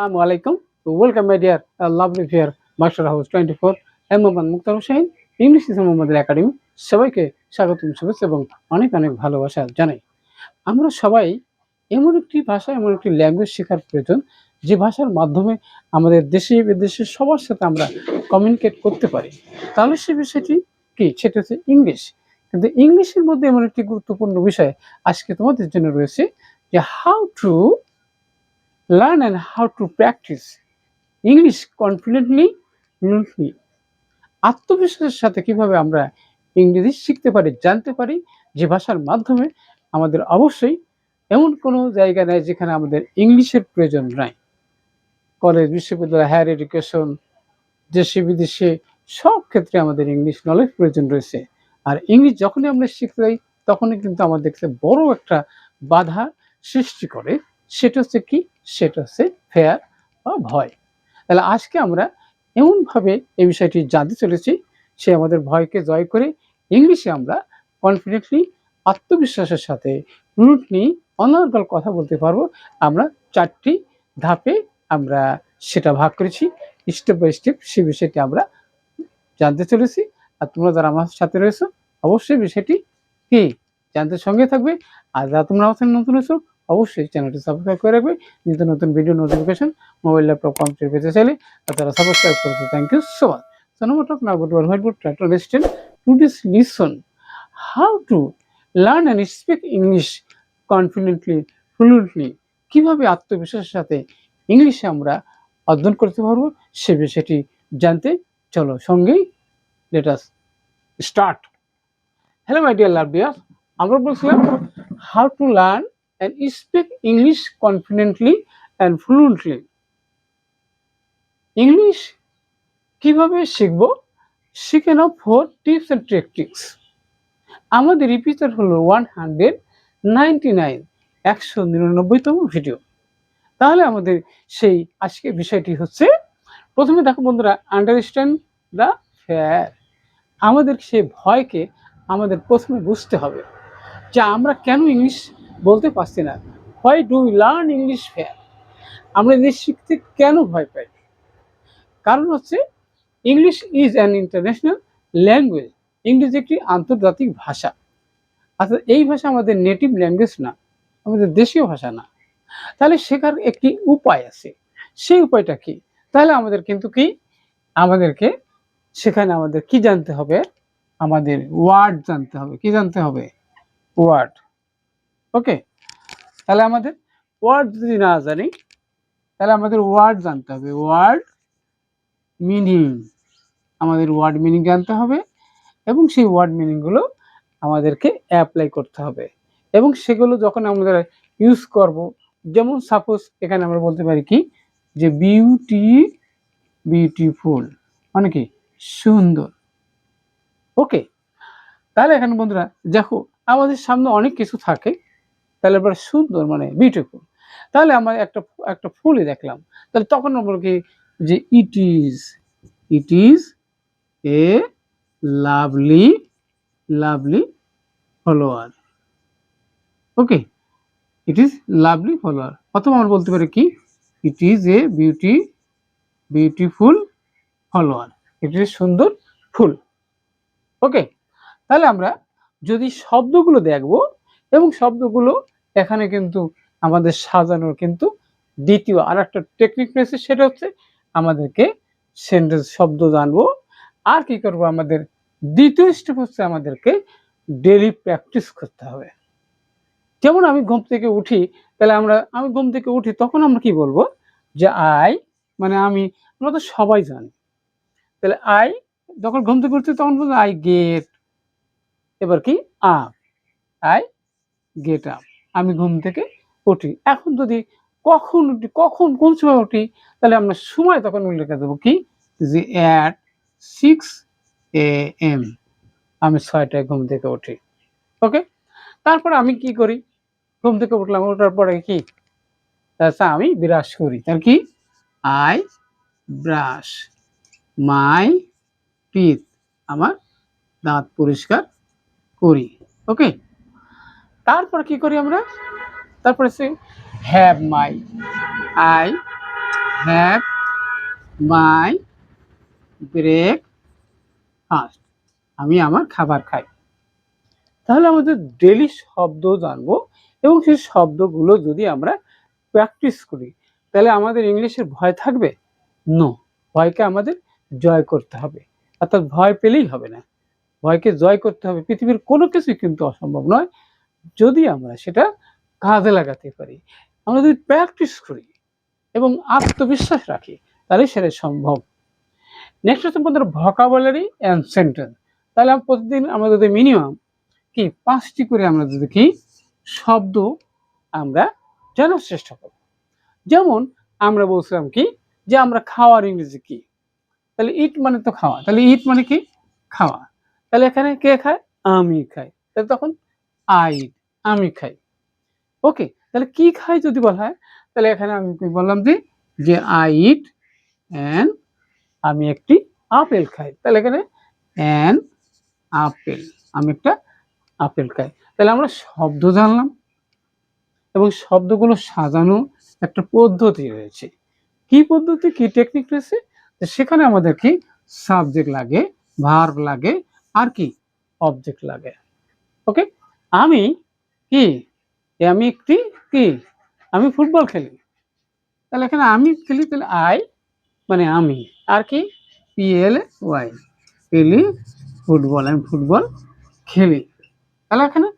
আসসালামু আলাইকুম। Welcome my dear lovely fair master house twenty four M Mohammad Muktar Hossain English Islam মোহাম্মদের academy সবাইকে স্বাগতম, শুভেচ্ছা এবং অনেক অনেক ভালোবাসা জানাই। আমরা সবাই এমন একটি ভাষা, এমন একটি ল্যাঙ্গুয়েজ শেখার প্রয়োজন, যে ভাষার মাধ্যমে আমাদের দেশে, বিদেশে সবার সাথে আমরা কমিউনিকেট করতে পারি। তাহলে সে বিষয়টি কি? সেটা হচ্ছে ইংলিশ কিন্তু ইংলিশের মধ্যে এমন একটি গুরুত্বপূর্ণ বিষয় আজকে তোমাদের জন্য রয়েছে, যে how to learn and how to practice English confidently, fluently. আত্মবিশ্বাসের সাথে কীভাবে আমরা ইংরেজি শিখতে পারি, জানতে পারি, যে ভাষার মাধ্যমে আমাদের অবশ্যই এমন কোনো জায়গা নেই যেখানে আমাদের ইংলিশের প্রয়োজন নাই। কলেজ, বিশ্ববিদ্যালয় হায়ার এডুকেশন দেশে, বিদেশে সব ক্ষেত্রে আমাদের ইংলিশ নলেজ প্রয়োজন রয়েছে। আর ইংলিশ যখনই আমরা শিখতে যাই, তখনই কিন্তু আমাদের কাছে বড় একটা বাধা সৃষ্টি করে। সেটা হচ্ছে কি? সেটা হচ্ছে ফেয়ার বা ভয়। তাহলে আজকে আমরা এমনভাবে এই বিষয়টি জানতে চলেছি, সে আমাদের ভয়কে জয় করে ইংলিশে আমরা কনফিডেন্টলি আত্মবিশ্বাসের সাথে রুট নিয়ে অনর্গল কথা বলতে পারব। আমরা চারটি ধাপে আমরা সেটা ভাগ করেছি স্টেপ বাই স্টেপ সে বিষয়টি আমরা জানতে চলেছি। আর তোমরা যারা আমার সাথে রয়েছো, অবশ্যই বিষয়টি কি? জানতে সঙ্গে থাকবে। আর যারা তোমরা আমার নতুন হয়েছো অবশ্যই চ্যানেলটি সাবস্ক্রাইব করে রাখবে। নিত্য নতুন video notification mobile laptop computer পেতে চাইলে তারা সাবস্ক্রাইব করতে thank you so much we'll talk now about our whiteboard try to understand to this lesson. How to learn and speak English confidently, fluently? কীভাবে আত্মবিশ্বাসের সাথে ইংলিশে আমরা অধ্যয়ন করতে পারব? সে বিষয়টি জানতে চলো সঙ্গেই let us start hello my dear love dear আমরা বলছিলাম how to learn and speak English confidently and fluently. English কীভাবে শিখব? শিখে নাও ফোর টিপস অ্যান্ড টেকটিক্স আমাদের এপিসোড হলো ওয়ান হান্ড্রেড নাইনটি নাইন একশো নিরানব্বইতম ভিডিও তাহলে আমাদের সেই আজকের বিষয়টি হচ্ছে, প্রথমে দেখো বন্ধুরা আন্ডারস্ট্যান্ড দ্য ফেয়ার আমাদের সেই ভয়কে আমাদের প্রথমে বুঝতে হবে যে আমরা কেন ইংলিশ বলতে পারছি না। Why do learn English fear আমরা ইংলিশ শিখতে কেন ভয় পাই? কারণ হচ্ছে English is an international language English একটি আন্তর্জাতিক ভাষা। অর্থাৎ এই ভাষা আমাদের নেটিভ ল্যাঙ্গুয়েজ না, আমাদের দেশীয় ভাষা না। তাহলে শেখার একটি উপায় আছে। সেই উপায়টা কি? তাহলে আমাদের কিন্তু কি? আমাদেরকে সেখানে আমাদের কি জানতে হবে? আমাদের ওয়ার্ড জানতে হবে। কি জানতে হবে? ওয়ার্ড ওকে তাহলে আমাদের ওয়ার্ড যদি না জানি, তাহলে আমাদের ওয়ার্ড জানতে হবে। ওয়ার্ড মিনিং আমাদের ওয়ার্ড মিনিং জানতে হবে এবং সেই ওয়ার্ড মিনিংগুলো আমাদেরকে অ্যাপ্লাই করতে হবে। এবং সেগুলো যখন আমরা ইউজ করব, যেমন সাপোজ এখানে আমরা বলতে পারি কি যে বিউটি বিউটিফুল মানে কি সুন্দর। ওকে তাহলে এখানে বন্ধুরা, দেখো, আমাদের সামনে অনেক কিছু থাকে। তাহলে এবার সুন্দর মানে বিউটিফুল তাহলে আমার একটা একটা ফুলই দেখলাম। তাহলে তখন আমরা কি যে it is it is a lovely lovely flower okay it is lovely flower অথবা আমরা বলতে পারি কি it is a beauty beautiful flower it is সুন্দর ফুল। ওকে তাহলে আমরা যদি শব্দগুলো দেখব এবং শব্দগুলো এখানে কিন্তু আমাদের সাজানোর কিন্তু দ্বিতীয় আর একটা টেকনিক রয়েছে, সেটা হচ্ছে আমাদেরকে সেন্টেন্স শব্দ জানব। আর কি করব আমাদের? দ্বিতীয় স্টেপ হচ্ছে আমাদেরকে ডেলি প্র্যাকটিস করতে হবে। যেমন আমি ঘুম থেকে উঠি, তাহলে আমরা, আমি ঘুম থেকে উঠি তখন আমরা কি বলব? যে আই মানে আমি, আমরা তো সবাই জানি। তাহলে আই যখন ঘুম থেকে উঠছি তখন বলব আই গেট এবার কি আই গেট আপ আমি ঘুম থেকে উঠি। এখন যদি কখন উঠি, কখন, কোন সময় উঠি, তাহলে আমরা সময় তখন উল্লেখ দেবো কি? যে অ্যাট সিক্স এ এম আমি ছয়টায় ঘুম থেকে উঠি। ওকে তারপর আমি কি করি? ঘুম থেকে উঠলাম, ওঠার পরে কি? আচ্ছা আমি ব্রাশ করি। তার কি? আই ব্রাশ মাই টিথ আমার দাঁত পরিষ্কার করি। ওকে তারপর কি করি আমরা? তারপরে সে have my I have my breakfast আমি আমার খাবার খাই। তাহলে আমাদের ডেলি শব্দ জানব এবং সেই শব্দগুলো যদি আমরা প্র্যাকটিস করি, তাহলে আমাদের ইংলিশের ভয় থাকবে? নো ভয়কে আমাদের জয় করতে হবে। অর্থাৎ ভয় পেলেই হবে না। ভয়কে জয় করতে হবে। পৃথিবীর কোনো কিছুই কিন্তু অসম্ভব নয়। যদি আমরা সেটা কাজে লাগাতে পারি, আমরা যদি প্র্যাকটিস করি এবং আত্মবিশ্বাস রাখি, তাহলে সেটা সম্ভব। নেক্সট হচ্ছে আমাদের ভকাবুলারি অ্যান্ড সেন্টেন্স তাহলে প্রতিদিন আমরা যদি মিনিমাম কি, পাঁচটি করে আমরা যদি কি, শব্দ আমরা জানার চেষ্টা করব। যেমন আমরা বলছিলাম কি, যে আমরা খাওয়ার ইংরেজি কি? তাহলে ইট মানে তো খাওয়া। তাহলে ইট মানে কি? খাওয়া। তাহলে এখানে কে খায়? আমি খাই। তাহলে তখন আই আমি খাই। ওকে তাহলে কি খাই যদি বলা হয়? তাহলে এখানে আমি বললাম যে যে আই ইট অ্যান্ড আমি একটি আপেল খাই। তাহলে এখানে অ্যান আপেল আমি একটা আপেল খাই। তাহলে আমরা শব্দ জানলাম এবং শব্দগুলো সাজানো একটা পদ্ধতি রয়েছে। কি পদ্ধতি? কি টেকনিক রয়েছে? সেখানে আমাদের কি সাবজেক্ট লাগে ভার্ব লাগে, আর কি অবজেক্ট লাগে। ওকে আমি কি? আমি একটি কি? আমি ফুটবল খেলি। তাহলে এখানে আমি খেলি তাহলে আই মানে আমি। আর কি? পিএল ওয়াই খেলি, ফুটবল, আমি ফুটবল খেলি। তাহলে এখানে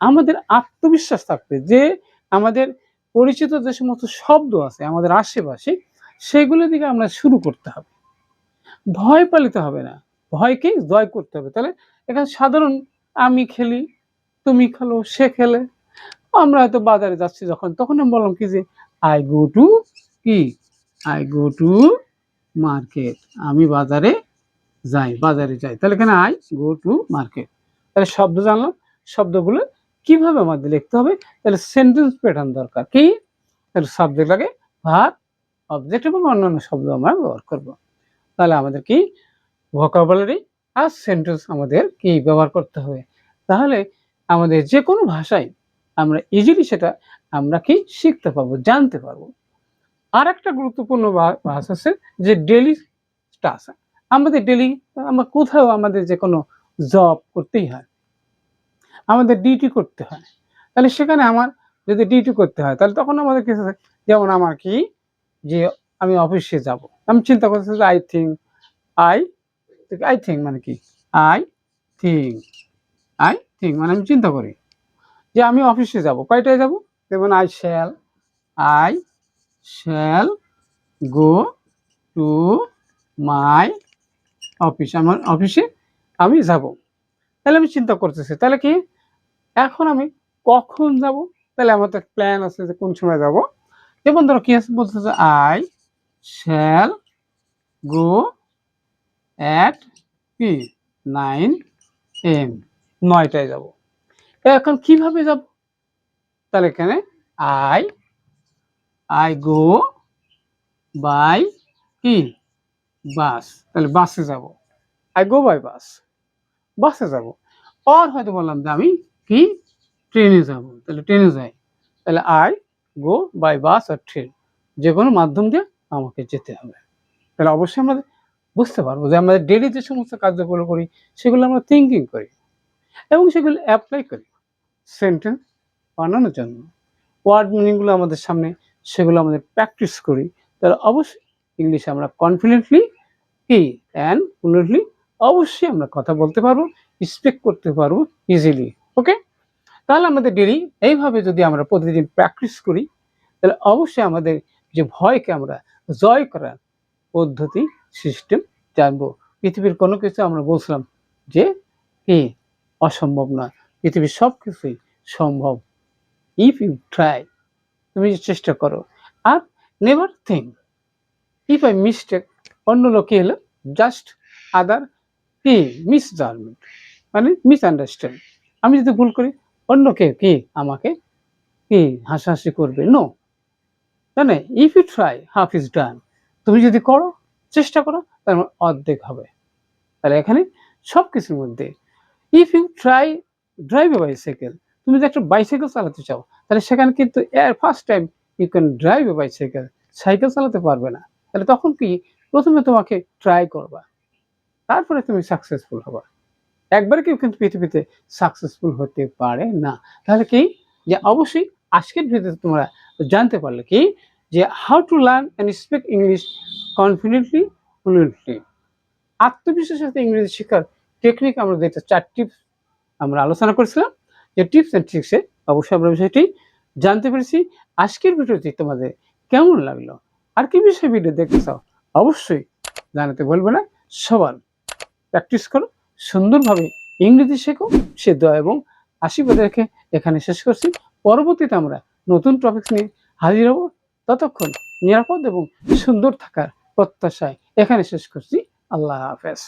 আমাদের আত্মবিশ্বাস থাকবে যে আমাদের পরিচিত যে সমস্ত শব্দ আছে, আমাদের আশেপাশে, সেগুলো দিকে আমরা শুরু করতে হবে। ভয় পালিতে হবে না। ভয়কে জয় করতে হবে। তাহলে এখানে সাধারণ আমি খেলি তুমি খেলো, সে খেলে। আমরা হয়তো বাজারে যাচ্ছি যখন, তখন আমি বললাম কি যে আই গো টু কি? আই গো টু মার্কেট আমি বাজারে যাই বাজারে যাই। তাহলে এখানে আই গো টু মার্কেট তাহলে শব্দ জানলাম, শব্দগুলো কীভাবে আমাদের লিখতে হবে? তাহলে সেন্টেন্স প্যাটার্ন দরকার। কি? তাহলে সাবজেক্ট লাগে ভার অবজেক্ট এবং অন্যান্য শব্দ আমরা ব্যবহার করব। তাহলে আমাদের কি? ভোকাবুলারি আর সেন্টেন্স আমাদের কি ব্যবহার করতে হবে? তাহলে আমাদের যে কোনো ভাষায় আমরা ইজিলি সেটা আমরা কি শিখতে পারব, জানতে পারব। আর একটা গুরুত্বপূর্ণ ভাষা আছে যে ডেলি টাস্ক আমাদের ডেলি আমরা কোথাও আমাদের যে কোনো জব করতেই হয়, আমাদের ডিউটি করতে হয়। তাহলে সেখানে আমার যদি ডিউটি করতে হয়, তাহলে তখন আমাদের কিছু যেমন আমার কি, যে আমি অফিসে যাব। আমি চিন্তা করতেছি I think I I think মানে কি? আই থিঙ্ক আই থিঙ্ক মানে আমি চিন্তা করি যে আমি অফিসে যাব। কয়টায় যাব? যেমন I shall I shall go to my office আমার অফিসে আমি যাব। তাহলে আমি চিন্তা করতেছি, তাহলে কি? এখন আমি কখন যাব? তাহলে আমার তো প্ল্যান আছে যে কোন সময় যাব। যেমন ধরো কি আছে বলতেছে আই শ্যাল গো অ্যাট কি? নাইন এম নয়টায় যাব। এখন কীভাবে যাব? তাহলে এখানে আই আই গো বাই কি বাস। তাহলে বাসে যাব। I go by bus. বাসে যাব। আর হয়তো বললাম যে আমি কি? ট্রেনে যাব। তাহলে ট্রেনে যাই। তাহলে আই গো বাই বাস আর ট্রেন। যে কোনো মাধ্যম দিয়ে আমাকে যেতে হবে। তাহলে অবশ্যই আমরা বুঝতে পারব যে আমাদের ডেলি যে সমস্ত কার্যগুলো করি, সেগুলো আমরা থিঙ্কিং করি। এবং সেগুলো অ্যাপ্লাই করি। সেন্টেন্স বানানোর জন্য। ওয়ার্ড মিনিংগুলো আমাদের সামনে, সেগুলো আমাদের প্র্যাকটিস করি। তাহলে অবশ্যই ইংলিশে আমরা কনফিডেন্টলি কি অ্যান্ড ফ্লুয়েন্টলি অবশ্যই আমরা কথা বলতে পারব স্পিক করতে পারব ইজিলি ওকে তাহলে আমাদের ডেলি এইভাবে যদি আমরা প্রতিদিন প্র্যাকটিস করি, তাহলে অবশ্যই আমাদের যে ভয়কে আমরা জয় করার পদ্ধতি সিস্টেম জানব। পৃথিবীর কোনো কিছু আমরা বলছিলাম যে, কি অসম্ভব নয়। পৃথিবীর সব কিছুই সম্ভব। ইফ ইউ ট্রাই তুমি চেষ্টা করো। আর never think if I mistake অন্য লোকে এলো জাস্ট আদার কি? মিসজাজমেন্ট মানে মিস মিসআন্ডারস্ট্যান্ড আমি যদি ভুল করি, অন্য কেউ কি আমাকে কি হাসাহাসি করবে? নো জানে if you try half is done তুমি যদি করো, চেষ্টা করো, তার মানে অর্ধেক হবে। তাহলে এখানে সব কিছুর মধ্যে if you try drive a bicycle তুমি যদি একটা বাইসাইকেল চালাতে চাও, তাহলে সেখানে কিন্তু এর first time you can drive a bicycle cycle চালাতে পারবে না। তাহলে তখন কি প্রথমে তোমাকে ট্রাই করবা, তারপরে তুমি সাকসেসফুল হবা। একবারে কেউ কিন্তু পৃথিবীতে সাকসেসফুল হতে পারে না। তাহলে কি? যে অবশ্যই আজকের ভিডিওতে তোমরা জানতে পারলে কি? যে how to learn and speak English confidently fluently আত্মবিশ্বাসের সাথে ইংরেজি শেখার টেকনিক আমরা যেটা চার টিপস আমরা আলোচনা করেছিলাম। যে টিপস অ্যান্ড ট্রিক্সে অবশ্যই আমরা বিষয়টি জানতে পেরেছি। আজকের ভিডিওটি তোমাদের কেমন লাগল? আর কি বিষয়ে ভিডিও দেখতে চাও অবশ্যই জানাতে বলবে না। সবার প্র্যাকটিস করো, সুন্দরভাবে ইংরেজি শেখো, সে দয়া এবং আশীর্বাদ রেখে এখানে শেষ করছি। পরবর্তীতে আমরা নতুন টপিকস নিয়ে হাজির হব। ততক্ষণ নিরাপদ এবং সুন্দর থাকার প্রত্যাশায় এখানে শেষ করছি। আল্লাহ হাফেজ।